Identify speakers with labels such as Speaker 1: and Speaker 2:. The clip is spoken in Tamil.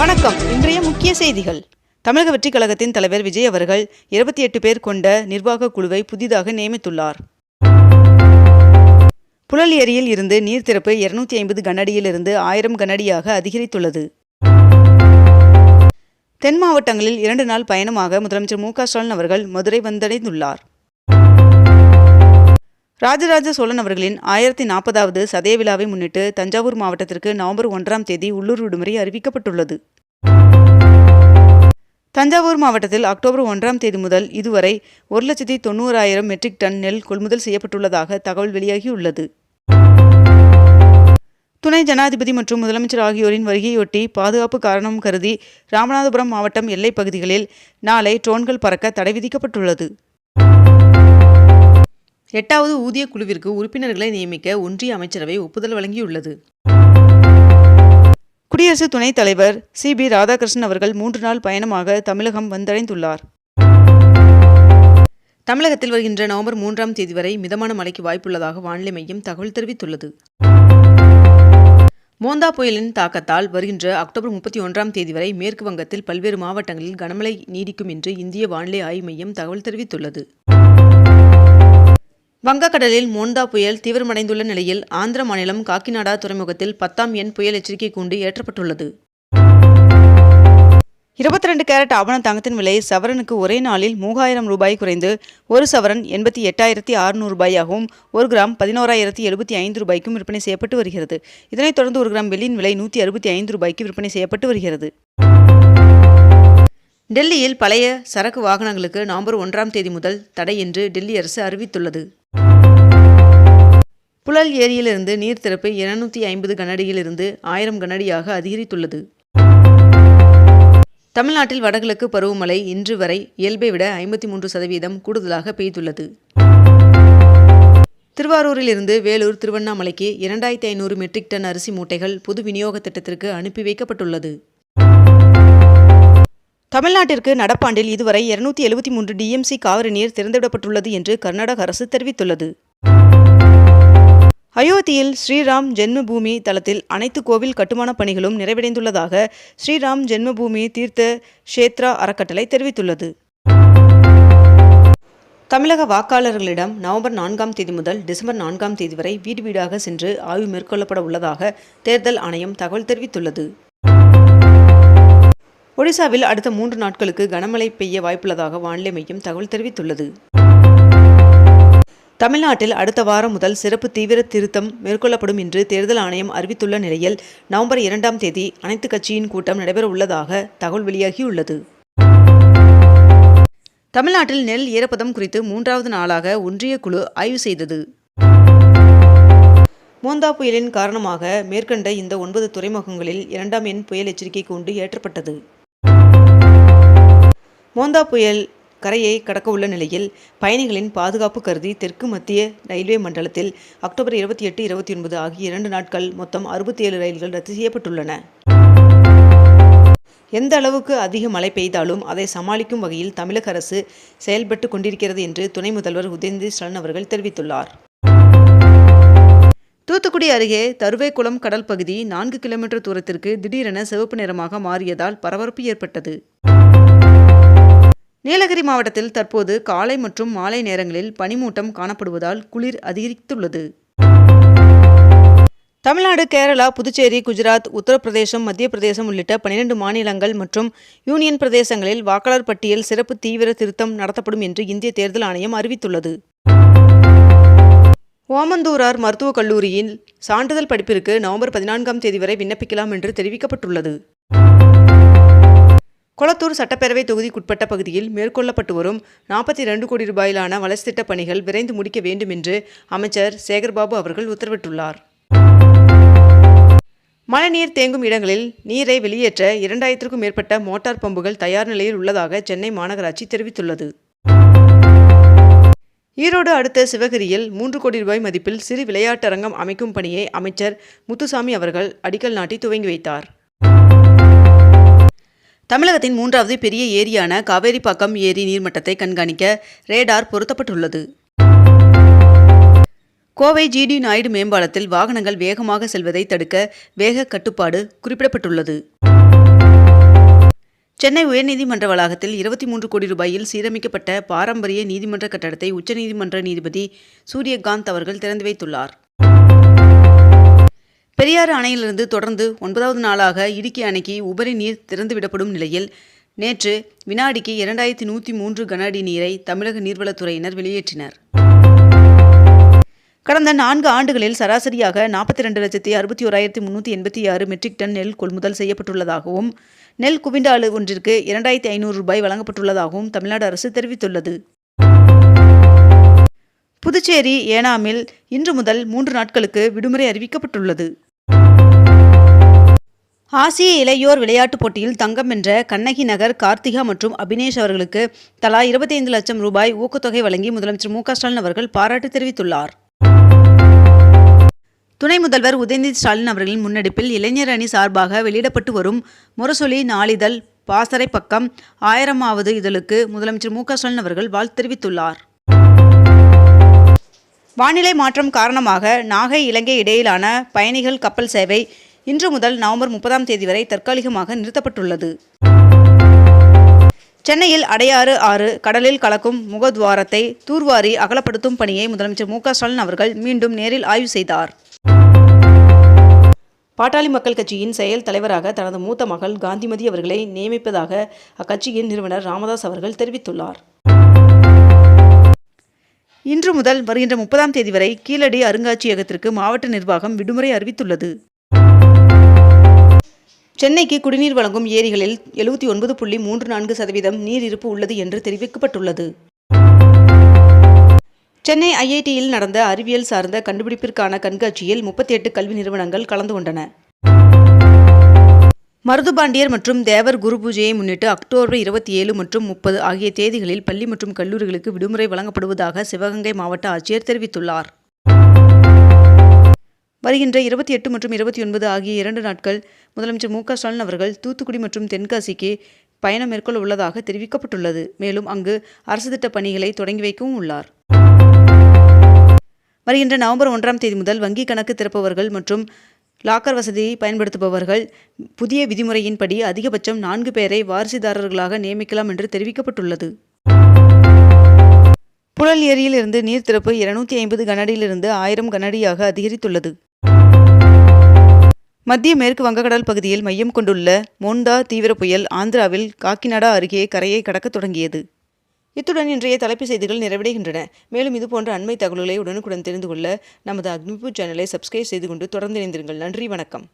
Speaker 1: வணக்கம். இன்றைய முக்கிய செய்திகள். தமிழக வெற்றிக் கழகத்தின் தலைவர் விஜய் அவர்கள் இருபத்தி எட்டு பேர் கொண்ட நிர்வாக குழுவை புதிதாக நியமித்துள்ளார். புழல் ஏரியில் இருந்து நீர் திறப்பு இருநூத்தி ஐம்பது கனஅடியிலிருந்து ஆயிரம் கனஅடியாக அதிகரித்துள்ளது. தென் மாவட்டங்களில் இரண்டு நாள் பயணமாக முதலமைச்சர் மு க ஸ்டாலின் அவர்கள் மதுரை வந்தடைந்துள்ளார். ராஜராஜ சோழன் அவர்களின் ஆயிரத்தி நாற்பதாவது சதய விழாவை முன்னிட்டு தஞ்சாவூர் மாவட்டத்திற்கு நவம்பர் ஒன்றாம் தேதி உள்ளூர் விடுமுறை அறிவிக்கப்பட்டுள்ளது. தஞ்சாவூர் மாவட்டத்தில் அக்டோபர் ஒன்றாம் தேதி முதல் இதுவரை ஒரு லட்சத்தி தொண்ணூறாயிரம் மெட்ரிக் டன் நெல் கொள்முதல் செய்யப்பட்டுள்ளதாக தகவல் வெளியாகியுள்ளது. துணை ஜனாதிபதி மற்றும் முதலமைச்சர் ஆகியோரின் வருகையொட்டி பாதுகாப்பு காரணம் கருதி ராமநாதபுரம் மாவட்டம் எல்லைப் பகுதிகளில் நாளை ட்ரோன்கள் பறக்க தடை விதிக்கப்பட்டுள்ளது. எட்டாவது ஊதிய குழுவிற்கு உறுப்பினர்களை நியமிக்க ஒன்றிய அமைச்சரவை ஒப்புதல் வழங்கியுள்ளது. குடியரசு துணைத் தலைவர் சி. பி. ராதாகிருஷ்ணன் அவர்கள் மூன்று நாள் பயணமாக தமிழகம் வந்தடைந்துள்ளார். தமிழகத்தில் வருகின்ற நவம்பர் மூன்றாம் தேதி வரை மிதமான மழைக்கு வாய்ப்புள்ளதாக வானிலை மையம் தகவல் தெரிவித்துள்ளது. மோந்தா புயலின் தாக்கத்தால் வருகின்ற அக்டோபர் முப்பத்தி ஒன்றாம் தேதி வரை மேற்கு வங்கத்தில் பல்வேறு மாவட்டங்களில் கனமழை நீடிக்கும் என்று இந்திய வானிலை ஆய்வு மையம் தகவல் தெரிவித்துள்ளது. வங்கக்கடலில் மோண்டா புயல் தீவிரமடைந்துள்ள நிலையில் ஆந்திர மாநிலம் காக்கிநாடா துறைமுகத்தில் பத்தாம் எண் புயல் எச்சரிக்கை கூண்டு ஏற்றப்பட்டுள்ளது. இருபத்தி ரெண்டு கேரட் ஆபண தங்கத்தின் விலை சவரனுக்கு ஒரே நாளில் மூவாயிரம் ரூபாய் குறைந்து ஒரு சவரன் எண்பத்தி எட்டாயிரத்தி அறுநூறு ரூபாயாகவும் ஒரு கிராம் பதினோராயிரத்தி எழுபத்தி ஐந்து ரூபாய்க்கும் விற்பனை செய்யப்பட்டு வருகிறது. இதனைத் தொடர்ந்து ஒரு கிராம் வெள்ளியின் விலை நூற்றி அறுபத்தி ஐந்து ரூபாய்க்கு விற்பனை செய்யப்பட்டு வருகிறது. டெல்லியில் பழைய சரக்கு வாகனங்களுக்கு நவம்பர் ஒன்றாம் தேதி முதல் தடை என்று டெல்லி அரசு அறிவித்துள்ளது. புழல் ஏரியிலிருந்து நீர் திறப்பு இருநூத்தி ஐம்பது கனஅடியிலிருந்து ஆயிரம் கனஅடியாக அதிகரித்துள்ளது. தமிழ்நாட்டில் வடகிழக்கு பருவமழை இன்று வரை இயல்பை விட ஐம்பத்தி மூன்று சதவீதம் கூடுதலாக பெய்துள்ளது. திருவாரூரில் இருந்து வேலூர் திருவண்ணாமலைக்கு இரண்டாயிரத்தி ஐநூறு மெட்ரிக் டன் அரிசி மூட்டைகள் பொது விநியோக திட்டத்திற்கு அனுப்பி வைக்கப்பட்டுள்ளது. தமிழ்நாட்டிற்கு நடப்பாண்டில் இதுவரை இருநூத்தி எழுபத்தி மூன்று டிஎம்சி காவிரி நீர் திறந்துவிடப்பட்டுள்ளது என்று கர்நாடக அரசு தெரிவித்துள்ளது. அயோத்தியில் ஸ்ரீராம் ஜென்மபூமி தளத்தில் அனைத்து கோவில் கட்டுமானப் பணிகளும் நிறைவடைந்துள்ளதாக ஸ்ரீராம் ஜென்மபூமி தீர்த்த க்ஷேத்ரா அறக்கட்டளை தெரிவித்துள்ளது. தமிழக வாக்காளர்களிடம் நவம்பர் நான்காம் தேதி முதல் டிசம்பர் நான்காம் தேதி வரை வீடு வீடாக சென்று ஆய்வு மேற்கொள்ளப்பட உள்ளதாக தேர்தல் ஆணையம் தகவல் தெரிவித்துள்ளது. ஒடிசாவில் அடுத்த மூன்று நாட்களுக்கு கனமழை பெய்ய வாய்ப்புள்ளதாக வானிலை மையம் தகவல் தெரிவித்துள்ளது. தமிழ்நாட்டில் அடுத்த வாரம் முதல் சிறப்பு தீவிர திருத்தம் மேற்கொள்ளப்படும் என்று தேர்தல் ஆணையம் அறிவித்துள்ள நிலையில் நவம்பர் இரண்டாம் தேதி அனைத்து கட்சியின் கூட்டம் நடைபெற உள்ளதாக தகவல் வெளியாகியுள்ளது. தமிழ்நாட்டில் நெல் ஈரப்பதம் குறித்து மூன்றாவது நாளாக ஒன்றிய குழு ஆய்வு செய்தது. மோந்தா புயலின் காரணமாக மேற்கண்ட இந்த ஒன்பது துறைமுகங்களில் இரண்டாம் எண் புயல் எச்சரிக்கை கூண்டு ஏற்றப்பட்டது. மோந்தா புயல் கரையை கடக்க உள்ள நிலையில் பயணிகளின் பாதுகாப்பு கருதி தெற்கு மத்திய ரயில்வே மண்டலத்தில் அக்டோபர் இருபத்தி எட்டு இருபத்தி ஒன்பது ஆகிய இரண்டு நாட்கள் மொத்தம் அறுபத்தி ஏழு ரயில்கள் ரத்து செய்யப்பட்டுள்ளன. எந்த அளவுக்கு அதிக மழை பெய்தாலும் அதை சமாளிக்கும் வகையில் தமிழக அரசு செயல்பட்டு கொண்டிருக்கிறது என்று துணை முதல்வர் உதயநிதி ஸ்டாலின் அவர்கள் தெரிவித்துள்ளார். தூத்துக்குடி அருகே தருவேக்குளம் கடல் பகுதி நான்கு கிலோமீட்டர் தூரத்திற்கு திடீரென சிவப்பு நிறமாக மாறியதால் பரபரப்பு ஏற்பட்டது. நீலகிரி மாவட்டத்தில் தற்போது காலை மற்றும் மாலை நேரங்களில் பனிமூட்டம் காணப்படுவதால் குளிர் அதிகரித்துள்ளது. தமிழ்நாடு கேரளா புதுச்சேரி குஜராத் உத்தரப்பிரதேசம் மத்திய பிரதேசம் உள்ளிட்ட பனிரெண்டு மாநிலங்கள் மற்றும் யூனியன் பிரதேசங்களில் வாக்காளர் பட்டியல் சிறப்பு தீவிர திருத்தம் நடத்தப்படும் என்று இந்திய தேர்தல் ஆணையம் அறிவித்துள்ளது. ஓமந்தூரார் மருத்துவக் கல்லூரியில் சான்றிதழ் படிப்பிற்கு நவம்பர் பதினான்காம் தேதி வரை விண்ணப்பிக்கலாம் என்று தெரிவிக்கப்பட்டுள்ளது. கொளத்தூர் சட்டப்பேரவை தொகுதிக்குட்பட்ட பகுதியில் மேற்கொள்ளப்பட்டு வரும் நாற்பத்தி ரெண்டு கோடி ரூபாயிலான வளர்ச்சி திட்டப் பணிகள் விரைந்து முடிக்க வேண்டும் என்று அமைச்சர் சேகர்பாபு அவர்கள் உத்தரவிட்டுள்ளார். மழைநீர் தேங்கும் இடங்களில் நீரை வெளியேற்ற இரண்டாயிரத்திற்கும் மேற்பட்ட மோட்டார் பம்புகள் தயார் நிலையில் உள்ளதாக சென்னை மாநகராட்சி தெரிவித்துள்ளது. ஈரோடு அடுத்த சிவகிரியில் மூன்று கோடி ரூபாய் மதிப்பில் சிறு விளையாட்டரங்கம் அமைக்கும் பணியை அமைச்சர் முத்துசாமி அவர்கள் அடிக்கல் நாட்டி துவங்கி வைத்தார். தமிழகத்தின் மூன்றாவது பெரிய ஏரியான காவேரிப்பாக்கம் ஏரி நீர்மட்டத்தை கண்காணிக்க ரேடார் பொருத்தப்பட்டுள்ளது. கோவை ஜிடி நாயுடு மேம்பாலத்தில் வாகனங்கள் வேகமாக செல்வதை தடுக்க வேக கட்டுப்பாடு குறிப்பிடப்பட்டுள்ளது. சென்னை உயர்நீதிமன்ற வளாகத்தில் இருபத்தி மூன்று கோடி ரூபாயில் சீரமைக்கப்பட்ட பாரம்பரிய நீதிமன்ற கட்டடத்தை உச்சநீதிமன்ற நீதிபதி சூரியகாந்த் அவர்கள் திறந்து வைத்துள்ளார். பெரியாறு அணையிலிருந்து தொடர்ந்து ஒன்பதாவது நாளாக இடுக்கி அணைக்கு உபரி நீர் திறந்துவிடப்படும் நிலையில் நேற்று வினாடிக்கு இரண்டாயிரத்தி நூற்றி மூன்று கன அடி நீரை தமிழக நீர்வளத்துறையினர் வெளியேற்றினர். கடந்த நான்கு ஆண்டுகளில் சராசரியாக நாற்பத்தி ரெண்டு லட்சத்தி அறுபத்தி ஓராயிரத்தி முன்னூற்றி எண்பத்தி ஆறு மெட்ரிக் டன் நெல் கொள்முதல் செய்யப்பட்டுள்ளதாகவும் நெல் குவிண்டாலு ஒன்றிற்கு இரண்டாயிரத்தி ஐநூறு ரூபாய் வழங்கப்பட்டுள்ளதாகவும் தமிழ்நாடு அரசு தெரிவித்துள்ளது. புதுச்சேரி ஏனாமில் இன்று முதல் மூன்று நாட்களுக்கு விடுமுறை அறிவிக்கப்பட்டுள்ளது. ஆசிய இளையோர் விளையாட்டுப் போட்டியில் தங்கம் வென்ற கண்ணகி நகர் கார்த்திகா மற்றும் அபினேஷ் அவர்களுக்கு தலா இருபத்தைந்து லட்சம் ரூபாய் ஊக்கத்தொகை வழங்கி முதலமைச்சர் மு ஸ்டாலின் அவர்கள் பாராட்டு தெரிவித்துள்ளார். துணை முதல்வர் உதயநிதி ஸ்டாலின் அவர்களின் முன்னெடுப்பில் இளைஞர் அணி சார்பாக வெளியிடப்பட்டு வரும் முரசொலி நாளிதழ் பாசறை பக்கம் ஆயிரமாவது இதழுக்கு முதலமைச்சர் மு ஸ்டாலின் அவர்கள் வாழ்த்து தெரிவித்துள்ளார். வானிலை மாற்றம் காரணமாக நாகை இலங்கை இடையிலான பயணிகள் கப்பல் சேவை இன்று முதல் நவம்பர் முப்பதாம் தேதி வரை தற்காலிகமாக நிறுத்தப்பட்டுள்ளது. சென்னையில் அடையாறு ஆறு கடலில் கலக்கும் முகத்வாரத்தை தூர்வாரி அகலப்படுத்தும் பணியை முதலமைச்சர் மு ஸ்டாலின் அவர்கள் மீண்டும் நேரில் ஆய்வு செய்தார். பாட்டாளி மக்கள் கட்சியின் செயல் தலைவராக தனது மூத்த மகள் காந்திமதி அவர்களை நியமிப்பதாக அக்கட்சியின் நிறுவனர் ராமதாஸ் அவர்கள் தெரிவித்துள்ளார். இன்று முதல் வருகின்ற முப்பதாம் தேதி வரை கீழடி அருங்காட்சியகத்திற்கு மாவட்ட நிர்வாகம் விடுமுறை அறிவித்துள்ளது. சென்னைக்கு குடிநீர் வழங்கும் ஏரிகளில் எழுபத்தி ஒன்பது புள்ளி மூன்று நான்கு சதவீதம் நீர் இருப்பு உள்ளது என்று தெரிவிக்கப்பட்டுள்ளது. சென்னை ஐஐடியில் நடந்த அறிவியல் சார்ந்த கண்டுபிடிப்பிற்கான கண்காட்சியில் முப்பத்தி எட்டு கல்வி நிறுவனங்கள் கலந்து கொண்டன. மருதுபாண்டியர் மற்றும் தேவர் குரு பூஜையை முன்னிட்டு அக்டோபர் இருபத்தி ஏழு மற்றும் முப்பது ஆகிய தேதிகளில் பள்ளி மற்றும் கல்லூரிகளுக்கு விடுமுறை வழங்கப்படுவதாக சிவகங்கை மாவட்ட ஆட்சியர் தெரிவித்துள்ளார். வருகின்ற இருபத்தி எட்டு மற்றும் இருபத்தி ஒன்பது ஆகிய இரண்டு நாட்கள் முதலமைச்சர் மு க ஸ்டாலின் அவர்கள் தூத்துக்குடி மற்றும் தென்காசிக்கு பயணம் மேற்கொள்ள உள்ளதாக தெரிவிக்கப்பட்டுள்ளது. மேலும் அங்கு அரசு திட்ட பணிகளை தொடங்கி வைக்கவும் உள்ளார். வருகின்ற நவம்பர் ஒன்றாம் தேதி முதல் வங்கி கணக்கு திறப்பவர்கள் மற்றும் லாக்கர் வசதியை பயன்படுத்துபவர்கள் புதிய விதிமுறையின்படி அதிகபட்சம் நான்கு பேரை வாரிசுதாரர்களாக நியமிக்கலாம் என்று தெரிவிக்கப்பட்டுள்ளது. புழல் ஏரியிலிருந்து நீர் திறப்பு இருநூத்தி ஐம்பது கனடியிலிருந்து ஆயிரம் கனடியாக அதிகரித்துள்ளது. மத்திய மேற்கு வங்கக்கடல் பகுதியில் மையம் கொண்டுள்ள மோண்டா தீவிர புயல் ஆந்திராவில் காக்கிநாடா அருகே கரையை கடக்கத் தொடங்கியது. இத்துடன் இன்றைய தலைப்புச் செய்திகள் நிறைவடைகின்றன. மேலும் இதுபோன்ற அண்மை தகவல்களை உடனுக்குடன் தெரிந்து கொள்ள நமது அக்னிபூ சேனலை சப்ஸ்கிரைப் செய்து கொண்டு தொடர்ந்து இணைந்திருங்கள். நன்றி வணக்கம்.